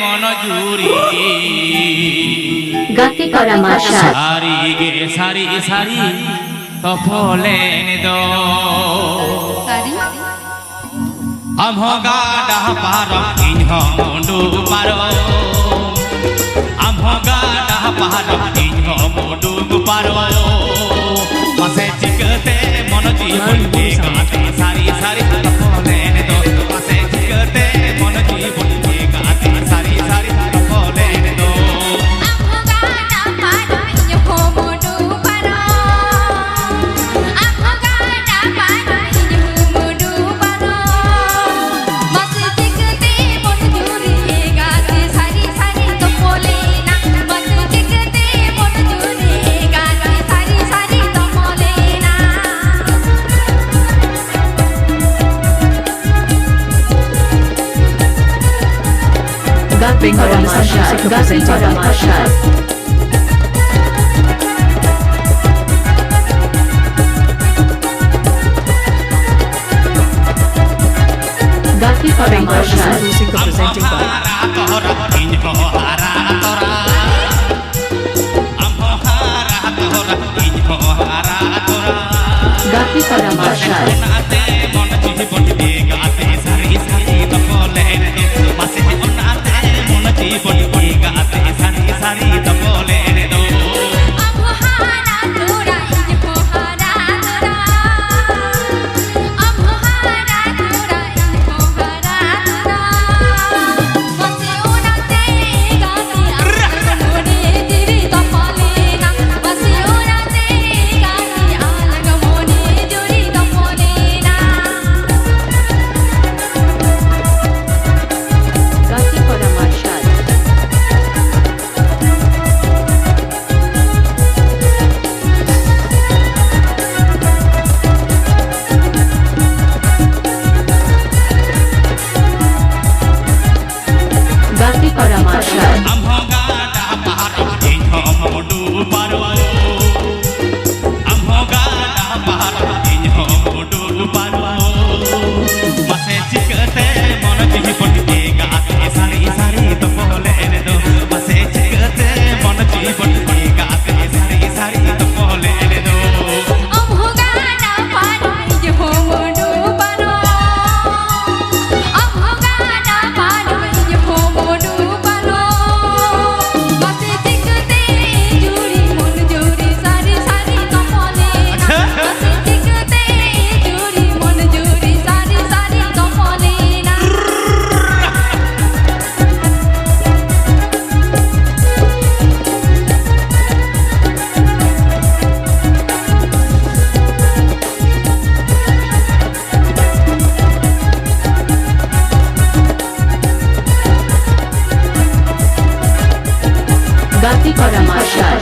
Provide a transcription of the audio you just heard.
মন জুড়ি। করা মাশা সারি গে সারি সারি তফলেন দ সারি? আমহ গাডা পারম ইনহ মুডু পারো আমহ গাডা পারম ইনহ মুডু পারো Gasping for a massage. Gasping for జాతి పరమాశాల్